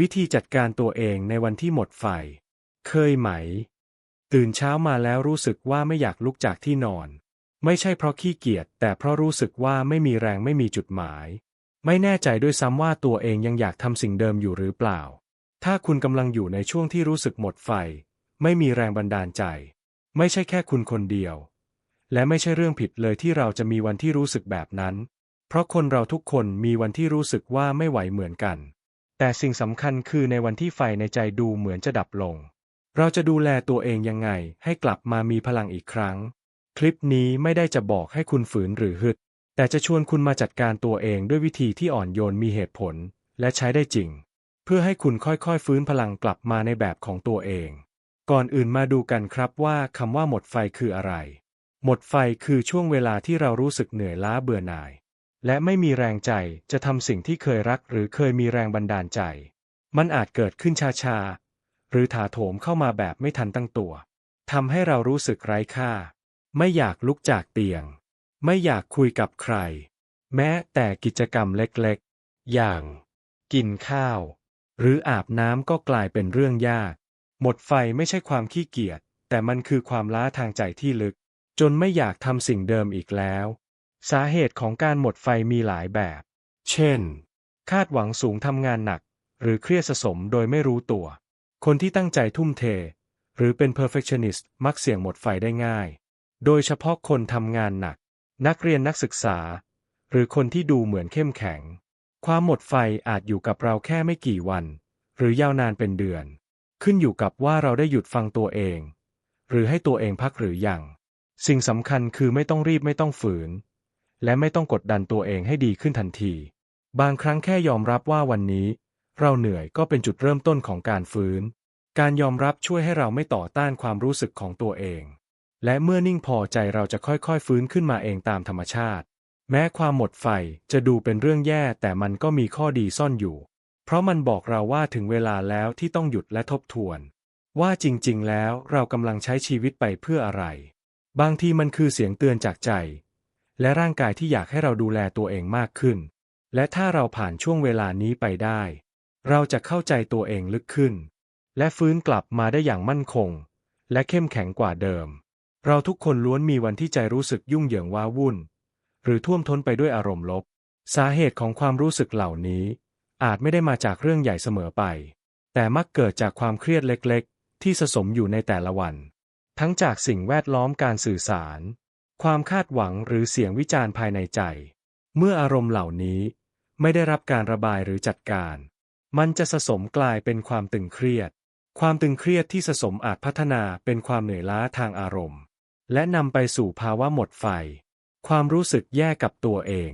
วิธีจัดการตัวเองในวันที่หมดไฟ เคยไหม ตื่นเช้ามาแล้วรู้สึกว่าไม่อยากลุกจากที่นอน ไม่ใช่เพราะขี้เกียจแต่เพราะรู้สึกว่าไม่มีแรงไม่มีจุดหมาย ไม่แน่ใจด้วยซ้ำว่าตัวเองยังอยากทำสิ่งเดิมอยู่หรือเปล่า ถ้าคุณกำลังอยู่ในช่วงที่รู้สึกหมดไฟ ไม่มีแรงบันดาลใจ ไม่ใช่แค่คุณคนเดียว และไม่ใช่เรื่องผิดเลยที่เราจะมีวันที่รู้สึกแบบนั้น เพราะคนเราทุกคนมีวันที่รู้สึกว่าไม่ไหวเหมือนกัน แต่สิ่งสำคัญคือในวันที่ไฟในใจดูเหมือนจะดับลง เราจะดูแลตัวเองยังไงให้กลับมามีพลังอีกครั้ง คลิปนี้ไม่ได้จะบอกให้คุณฝืนหรือฮึด แต่จะชวนคุณมาจัดการตัวเองด้วยวิธีที่อ่อนโยนมีเหตุผล และใช้ได้จริง เพื่อให้คุณค่อยๆฟื้นพลังกลับมาในแบบของตัวเอง ก่อนอื่นมาดูกันครับว่าคำว่าหมดไฟคืออะไร หมดไฟคือช่วงเวลาที่เรารู้สึกเหนื่อยล้าเบื่อหน่าย และไม่มีแรงใจจะทำสิ่งที่เคยรักหรือเคยมีแรงบันดาลใจ มันอาจเกิดขึ้นช้าๆ หรือถาโถมเข้ามาแบบไม่ทันตั้งตัวทำให้เรารู้สึกไร้ค่า ไม่อยากลุกจากเตียง ไม่อยากคุยกับใคร แม้แต่กิจกรรมเล็กๆ อย่าง กินข้าว หรืออาบน้ำก็กลายเป็นเรื่องยาก หมดไฟไม่ใช่ความขี้เกียจแต่มันคือความล้าทางใจที่ลึก จนไม่อยากทำสิ่งเดิมอีกแล้ว สาเหตุของการหมดไฟมีหลายแบบ เช่น คาดหวังสูงทำงานหนัก หรือเครียดสะสมโดยไม่รู้ตัว คนที่ตั้งใจทุ่มเท หรือเป็น perfectionist มักเสี่ยงหมดไฟได้ง่าย โดยเฉพาะคนทำงานหนัก นักเรียนนักศึกษา หรือคนที่ดูเหมือนเข้มแข็ง ความหมดไฟอาจอยู่กับเราแค่ไม่กี่วัน หรือยาวนานเป็นเดือน ขึ้นอยู่กับว่าเราได้หยุดฟังตัวเอง หรือให้ตัวเองพักหรือยัง สิ่งสำคัญคือไม่ต้องรีบไม่ต้องฝืน และไม่ต้องกดดันตัวเองให้ดีขึ้นทันที บางครั้งแค่ยอมรับว่าวันนี้ เราเหนื่อยก็เป็นจุดเริ่มต้นของการฟื้น การยอมรับช่วยให้เราไม่ต่อต้านความรู้สึกของตัวเอง และเมื่อนิ่งพอใจเราจะค่อยๆฟื้นขึ้นมาเองตามธรรมชาติ แม้ความหมดไฟจะดูเป็นเรื่องแย่ แต่มันก็มีข้อดีซ่อนอยู่ เพราะมันบอกเราว่าถึงเวลาแล้วที่ต้องหยุดและทบทวน ว่าจริงๆ แล้วเรากำลังใช้ชีวิตไปเพื่ออะไร บางทีมันคือเสียงเตือนจากใจ และร่างกายที่อยากให้เราดูแลตัวเองมากขึ้น และถ้าเราผ่านช่วงเวลานี้ไปได้ เราจะเข้าใจตัวเองลึกขึ้น และฟื้นกลับมาได้อย่างมั่นคง และเข้มแข็งกว่าเดิม เราทุกคนล้วนมีวันที่ใจรู้สึกยุ่งเหยิงว้าวุ่น หรือท่วมท้นไปด้วยอารมณ์ลบ สาเหตุของความรู้สึกเหล่านี้ อาจไม่ได้มาจากเรื่องใหญ่เสมอไป แต่มักเกิดจากความเครียดเล็กๆ ที่สะสมอยู่ในแต่ละวัน ทั้งจากสิ่งแวดล้อมการสื่อสาร ความคาดหวังหรือเสียงวิจารณ์ภายในใจ เมื่ออารมณ์เหล่านี้ไม่ได้รับการระบายหรือจัดการ มันจะสะสมกลายเป็นความตึงเครียด ความตึงเครียดที่สะสมอาจพัฒนาเป็นความเหนื่อยล้าทางอารมณ์ และนำไปสู่ภาวะหมดไฟ ความรู้สึกแย่กับตัวเอง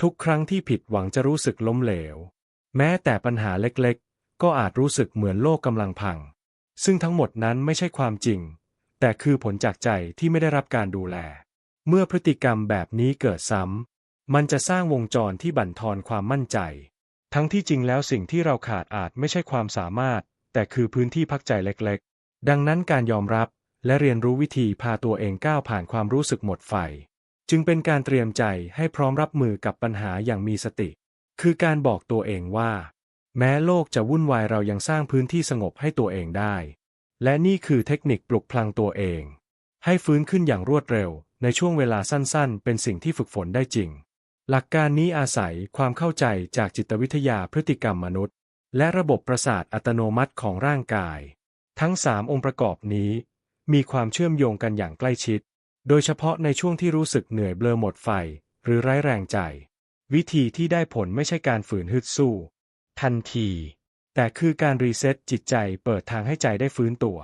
ทุกครั้งที่ผิดหวังจะรู้สึกล้มเหลว แม้แต่ปัญหาเล็กๆ ก็อาจรู้สึกเหมือนโลกกำลังพัง ซึ่งทั้งหมดนั้นไม่ใช่ความจริง แต่คือผลจากใจที่ไม่ได้รับการดูแล เมื่อพฤติกรรมแบบนี้เกิดซ้ำ มันจะสร้างวงจรที่บั่นทอนความมั่นใจ ทั้งที่จริงแล้วสิ่งที่เราขาดอาจไม่ใช่ความสามารถ แต่คือพื้นที่พักใจเล็กๆ ดังนั้นการยอมรับและเรียนรู้วิธีพาตัวเองก้าวผ่านความรู้สึกหมดไฟ จึงเป็นการเตรียมใจให้พร้อมรับมือกับปัญหาอย่างมีสติ คือการบอกตัวเองว่า แม้โลกจะวุ่นวายเรายังสร้างพื้นที่สงบให้ตัวเองได้ และนี่คือเทคนิคปลุกพลังตัวเอง ให้ฟื้นขึ้นอย่างรวดเร็ว ในช่วงเวลาสั้นๆ เป็นสิ่งที่ฝึกฝนได้จริง หลักการนี้อาศัยความเข้าใจจากจิตวิทยาพฤติกรรมมนุษย์ และระบบประสาทอัตโนมัติของร่างกาย ทั้งสามองค์ประกอบนี้ มีความเชื่อมโยงกันอย่างใกล้ชิด โดยเฉพาะในช่วงที่รู้สึกเหนื่อยเบลอหมดไฟ หรือไร้แรงใจ วิธีที่ได้ผลไม่ใช่การฝืนฮึดสู้ ทันที แต่คือการรีเซ็ตจิตใจเปิดทางให้ใจได้ฟื้นตัว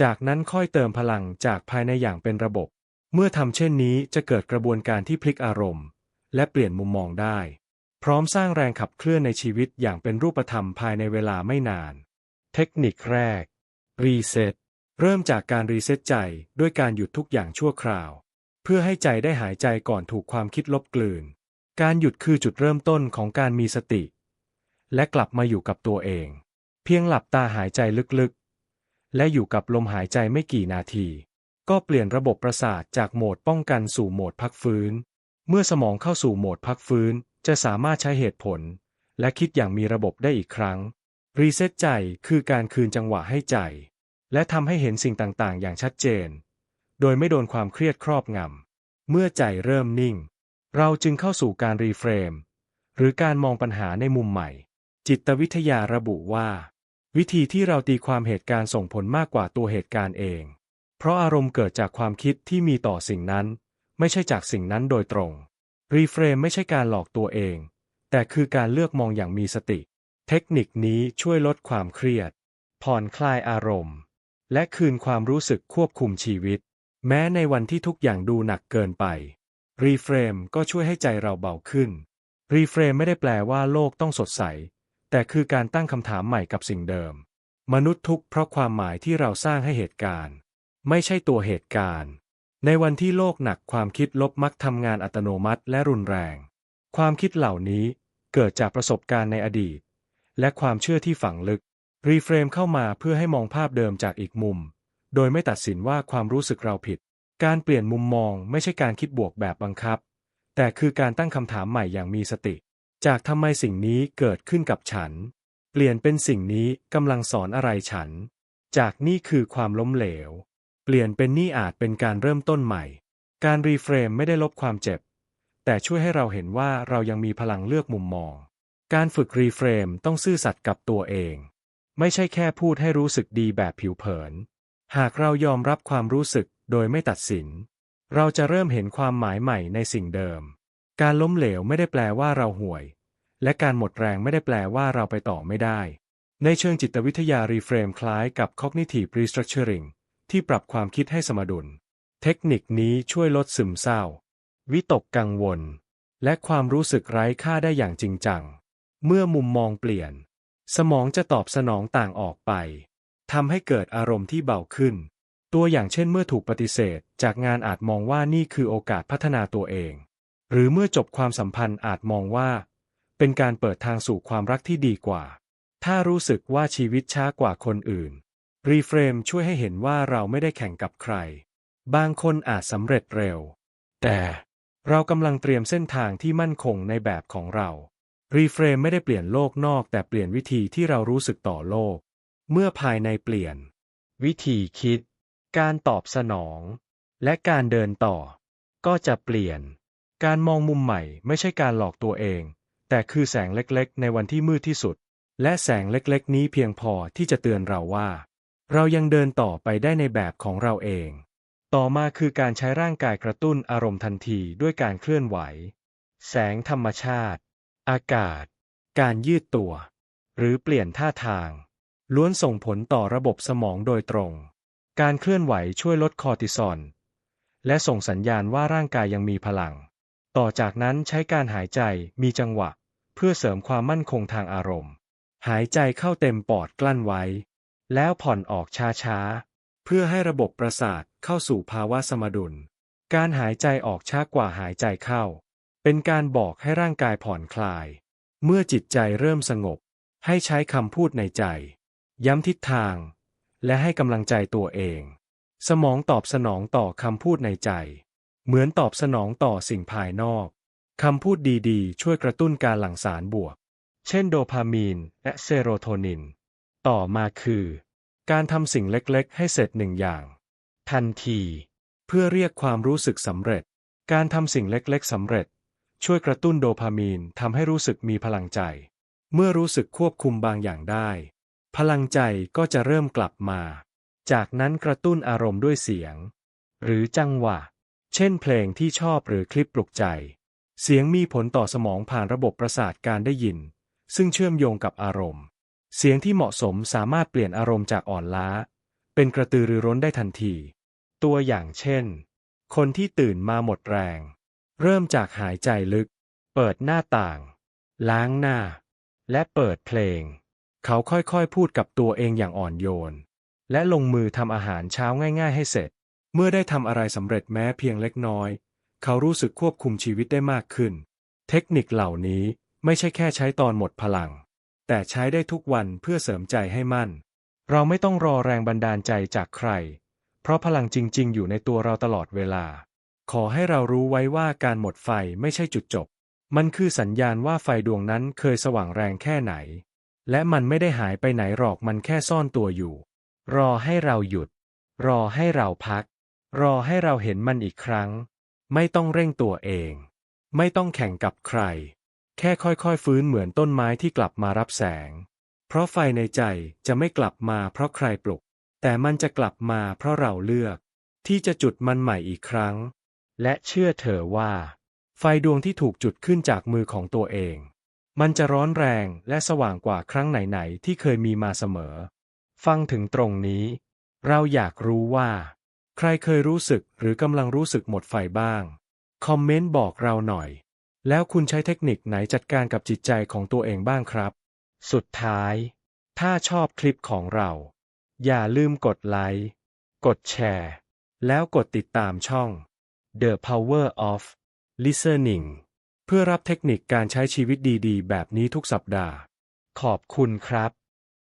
จากนั้นค่อยเติมพลังจากภายในอย่างเป็นระบบ เมื่อทำเช่นนี้จะเกิดกระบวนการที่พลิกอารมณ์ และเปลี่ยนมุมมองได้ พร้อมสร้างแรงขับเคลื่อนในชีวิตอย่างเป็นรูปธรรมภายในเวลาไม่นาน เทคนิคแรก รีเซ็ตเริ่มจากการรีเซ็ตใจด้วยการหยุดทุกอย่างชั่วคราว เพื่อให้ใจได้หายใจก่อนถูกความคิดลบกลืน การหยุดคือจุดเริ่มต้นของการมีสติ และกลับมาอยู่กับตัวเอง เพียงหลับตาหายใจลึกๆ และอยู่กับลมหายใจไม่กี่นาที ก็เปลี่ยนระบบประสาทจากโหมดป้องกันสู่โหมดพักฟื้น เมื่อสมองเข้าสู่โหมดพักฟื้น จะสามารถใช้เหตุผล และคิดอย่างมีระบบได้อีกครั้ง รีเซ็ตใจคือการคืนจังหวะให้ใจ และทำให้เห็นสิ่งต่างๆ อย่างชัดเจน โดยไม่โดนความเครียดครอบงำ เมื่อใจเริ่มนิ่ง เราจึงเข้าสู่การรีเฟรม หรือการมองปัญหาในมุมใหม่ จิตวิทยาระบุว่า วิธีที่เราตีความเหตุการณ์ส่งผลมากกว่าตัวเหตุการณ์เอง เพราะอารมณ์เกิดจากความคิดที่มีต่อสิ่งนั้น ไม่ใช่จากสิ่งนั้นโดยตรง รีเฟรมไม่ใช่การหลอกตัวเอง แต่คือการเลือกมองอย่างมีสติ เทคนิคนี้ช่วยลดความเครียด ผ่อนคลายอารมณ์ และคืนความรู้สึกควบคุมชีวิต แม้ในวันที่ทุกอย่างดูหนักเกินไป รีเฟรมก็ช่วยให้ใจเราเบาขึ้น รีเฟรมไม่ได้แปลว่าโลกต้องสดใส แต่คือการตั้งคำถามใหม่กับสิ่งเดิม มนุษย์ทุกข์เพราะความหมายที่เราสร้างให้เหตุการณ์ ไม่ใช่ตัวเหตุการณ์ ในวันที่โลกหนักความคิดลบมักทำงานอัตโนมัติและรุนแรง ความคิดเหล่านี้เกิดจากประสบการณ์ในอดีต และความเชื่อที่ฝังลึก รีเฟรมเข้ามาเพื่อให้มองภาพเดิมจากอีกมุม โดยไม่ตัดสินว่าความรู้สึกเราผิด การเปลี่ยนมุมมองไม่ใช่การคิดบวกแบบบังคับ แต่คือการตั้งคำถามใหม่อย่างมีสติ จากทำไมสิ่งนี้เกิดขึ้นกับฉัน เปลี่ยนเป็นสิ่งนี้กำลังสอนอะไรฉัน จากนี่คือความล้มเหลว เปลี่ยนเป็นนี่อาจเป็นการเริ่มต้นใหม่ การรีเฟรมไม่ได้ลบความเจ็บ แต่ช่วยให้เราเห็นว่าเรายังมีพลังเลือกมุมมอง การฝึกรีเฟรมต้องซื่อสัตย์กับตัวเอง ไม่ใช่แค่พูดให้รู้สึกดีแบบผิวเผิน หากเรายอมรับความรู้สึกโดยไม่ตัดสิน เราจะเริ่มเห็นความหมายใหม่ในสิ่งเดิม การล้มเหลวไม่ได้แปลว่าเราห่วย และการหมดแรงไม่ได้แปลว่าเราไปต่อไม่ได้ ในเชิงจิตวิทยารีเฟรมคล้ายกับ cognitive restructuring ที่ปรับความคิดให้สมดุล เทคนิคนี้ช่วยลดซึมเศร้า วิตกกังวล และความรู้สึกไร้ค่าได้อย่างจริงจัง เมื่อมุมมองเปลี่ยน สมองจะตอบสนองต่างออกไปทำให้เกิดอารมณ์ที่เบาขึ้น ตัวอย่างเช่นเมื่อถูกปฏิเสธ จากงานอาจมองว่านี่คือโอกาสพัฒนาตัวเอง หรือเมื่อจบความสัมพันธ์อาจมองว่า เป็นการเปิดทางสู่ความรักที่ดีกว่า ถ้ารู้สึกว่าชีวิตช้ากว่าคนอื่น รีเฟรมช่วยให้เห็นว่าเราไม่ได้แข่งกับใคร บางคนอาจสำเร็จเร็ว แต่เรากำลังเตรียมเส้นทางที่มั่นคงในแบบของเรา รีเฟรมไม่ได้เปลี่ยนโลกนอกแต่เปลี่ยนวิธีที่เรารู้สึกต่อโลก เมื่อภายในเปลี่ยน วิธีคิด การตอบสนอง และการเดินต่อ ก็จะเปลี่ยน การมองมุมใหม่ไม่ใช่การหลอกตัวเอง แต่คือแสงเล็กๆ ในวันที่มืดที่สุด และแสงเล็กๆ นี้เพียงพอที่จะเตือนเราว่า เรายังเดินต่อไปได้ในแบบของเราเอง ต่อมาคือการใช้ร่างกายกระตุ้นอารมณ์ทันทีด้วยการเคลื่อนไหว แสงธรรมชาติ อากาศ การยืดตัว หรือเปลี่ยนท่าทาง ล้วนส่งผลต่อระบบสมองโดยตรง การเคลื่อนไหวช่วยลดคอร์ติซอลและส่งสัญญาณว่าร่างกายยังมีพลัง ต่อจากนั้นใช้การหายใจมีจังหวะ เพื่อเสริมความมั่นคงทางอารมณ์ หายใจเข้าเต็มปอดกลั้นไว้ แล้วผ่อนออกช้าๆ เพื่อให้ระบบประสาทเข้าสู่ภาวะสมดุล การหายใจออกช้ากว่าหายใจเข้า เป็นการบอกให้ร่างกายผ่อนคลาย เมื่อจิตใจเริ่มสงบ ให้ใช้คำพูดในใจ ย้ำทิศทาง และให้กำลังใจตัวเอง สมองตอบสนองต่อคำพูดในใจ เหมือนตอบสนองต่อสิ่งภายนอกคำพูดดีๆ ช่วยกระตุ้นการหลั่งสารบวก เช่นโดพามีนและเซโรโทนิน ต่อมาคือ การทำสิ่งเล็กๆ ให้เสร็จหนึ่งอย่าง ทันที เพื่อเรียกความรู้สึกสำเร็จ การทำสิ่งเล็กๆสำเร็จ ช่วยกระตุ้นโดพามีนทำให้รู้สึกมีพลังใจ เมื่อรู้สึกควบคุมบางอย่างได้ พลังใจก็จะเริ่มกลับมา จากนั้นกระตุ้นอารมณ์ด้วยเสียง หรือจังหวะ เช่นเพลงที่ชอบหรือคลิปปลุกใจ เสียงมีผลต่อสมองผ่านระบบประสาทการได้ยิน ซึ่งเชื่อมโยงกับอารมณ์ เสียงที่เหมาะสมสามารถเปลี่ยนอารมณ์จากอ่อนล้า เป็นกระตือรือร้นได้ทันที ตัวอย่างเช่น คนที่ตื่นมาหมดแรง เริ่มจากหายใจลึก เปิดหน้าต่าง ล้างหน้า และเปิดเพลง เขาค่อยๆพูดกับตัวเองอย่างอ่อนโยน และลงมือทำอาหารเช้าง่าย ๆ ให้เสร็จ เมื่อได้ทำอะไรสำเร็จแม้เพียงเล็กน้อย เขารู้สึกควบคุมชีวิตได้มากขึ้น เทคนิคเหล่านี้ไม่ใช่แค่ใช้ตอนหมดพลัง แต่ใช้ได้ทุกวันเพื่อเสริมใจให้มั่น เราไม่ต้องรอแรงบันดาลใจจากใคร เพราะพลังจริง ๆ อยู่ในตัวเราตลอดเวลา ขอให้เรารู้ไว้ว่าการหมดไฟไม่ใช่จุดจบ มันคือสัญญาณว่าไฟดวงนั้นเคยสว่างแรงแค่ไหน และมันไม่ได้หายไปไหนหรอกมันแค่ซ่อนตัวอยู่ รอให้เราหยุด รอให้เราพัก รอให้เราเห็นมันอีกครั้ง ไม่ต้องเร่งตัวเอง ไม่ต้องแข่งกับใคร แค่ค่อยๆฟื้นเหมือนต้นไม้ที่กลับมารับแสง เพราะไฟในใจจะไม่กลับมาเพราะใครปลุก แต่มันจะกลับมาเพราะเราเลือก ที่จะจุดมันใหม่อีกครั้ง และเชื่อเถอะว่า ไฟดวงที่ถูกจุดขึ้นจากมือของตัวเอง มันจะร้อนแรงและสว่างกว่าครั้งไหนๆที่เคยมีมาเสมอ ฟังถึงตรงนี้ เราอยากรู้ว่า ใครเคยรู้สึกหรือกำลังรู้สึกหมดไฟบ้าง คอมเมนต์บอกเราหน่อย แล้วคุณใช้เทคนิคไหนจัดการกับจิตใจของตัวเองบ้างครับ สุดท้าย ถ้าชอบคลิปของเรา อย่าลืมกดไลค์ กดแชร์ แล้วกดติดตามช่อง The Power of Listening เพื่อรับเทคนิคการใช้ชีวิตดีๆ แบบนี้ทุกสัปดาห์ ขอบคุณครับ